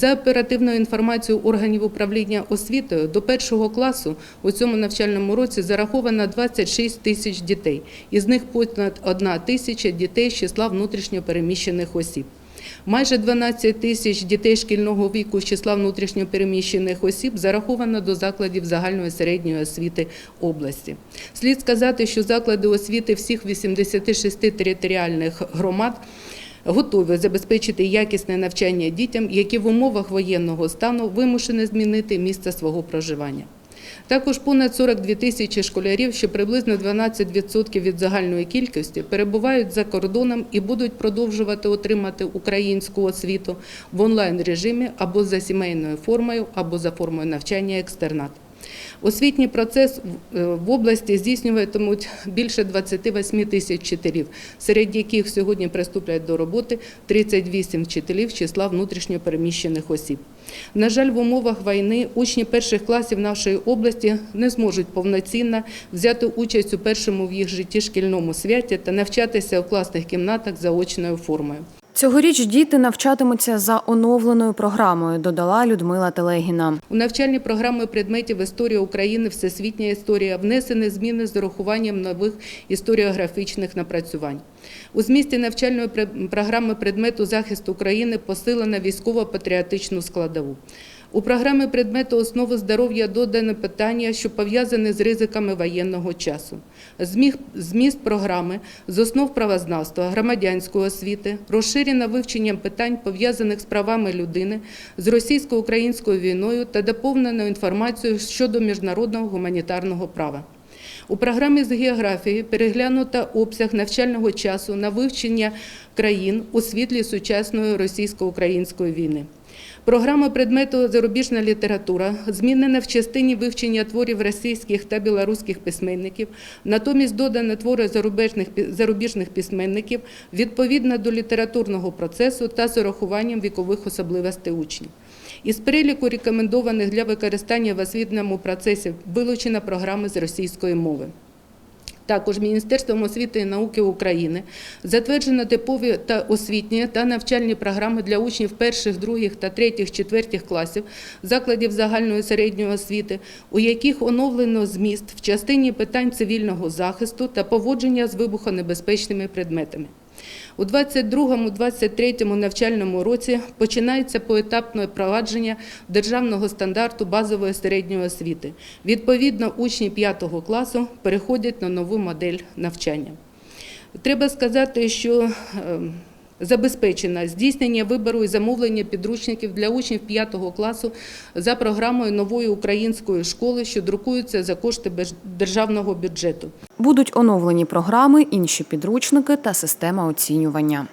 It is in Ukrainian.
За оперативною інформацією органів управління освітою, до першого класу у цьому навчальному році зараховано 26 тисяч дітей, із них понад 1 тисяча дітей з числа внутрішньо переміщених осіб. Майже 12 тисяч дітей шкільного віку з числа внутрішньо переміщених осіб зараховано до закладів загальної середньої освіти області. Слід сказати, що заклади освіти всіх 86 територіальних громад готові забезпечити якісне навчання дітям, які в умовах воєнного стану вимушені змінити місце свого проживання. Також понад 42 тисячі школярів, що приблизно 12% від загальної кількості, перебувають за кордоном і будуть продовжувати отримати українську освіту в онлайн режимі або за сімейною формою, або за формою навчання екстернат. Освітній процес е, в області здійснюватимуть більше 28 тисяч вчителів, серед яких сьогодні приступлять до роботи 38 вчителів числа внутрішньо переміщених осіб. На жаль, в умовах війни учні перших класів нашої області не зможуть повноцінно взяти участь у першому в їх житті шкільному святі та навчатися в класних кімнатах заочною формою. Цьогоріч діти навчатимуться за оновленою програмою, додала Людмила Телегіна. У навчальні програми предметів історія України, всесвітня історія внесені зміни з урахуванням нових історіографічних напрацювань. У змісті навчальної програми предмету захисту України посилена військово-патріотичну складову. У програмі предмету основи здоров'я додане питання, що пов'язане з ризиками воєнного часу. Зміст програми з основ правознавства, громадянської освіти, розширено вивченням питань, пов'язаних з правами людини, з російсько-українською війною та доповнено інформацією щодо міжнародного гуманітарного права. У програмі з географії переглянуто обсяг навчального часу на вивчення країн у світлі сучасної російсько-української війни. Програма предмету зарубіжна література змінена в частині вивчення творів російських та білоруських письменників, натомість додано твори зарубіжних, зарубіжних письменників відповідно до літературного процесу та з урахуванням вікових особливостей учнів. Із переліку рекомендованих для використання в освітньому процесі вилучена програми з російської мови. Також Міністерством освіти і науки України затверджено типові та освітні та навчальні програми для учнів перших, других та третіх, четвертих класів закладів загальної середньої освіти, у яких оновлено зміст в частині питань цивільного захисту та поводження з вибухонебезпечними предметами. У 22-23 навчальному році починається поетапне впровадження державного стандарту базової середньої освіти. Відповідно, учні 5 класу переходять на нову модель навчання. Треба сказати, що е, забезпечено здійснення вибору і замовлення підручників для учнів 5 класу за програмою нової української школи, що друкуються за кошти державного бюджету. Будуть оновлені програми, інші підручники та система оцінювання.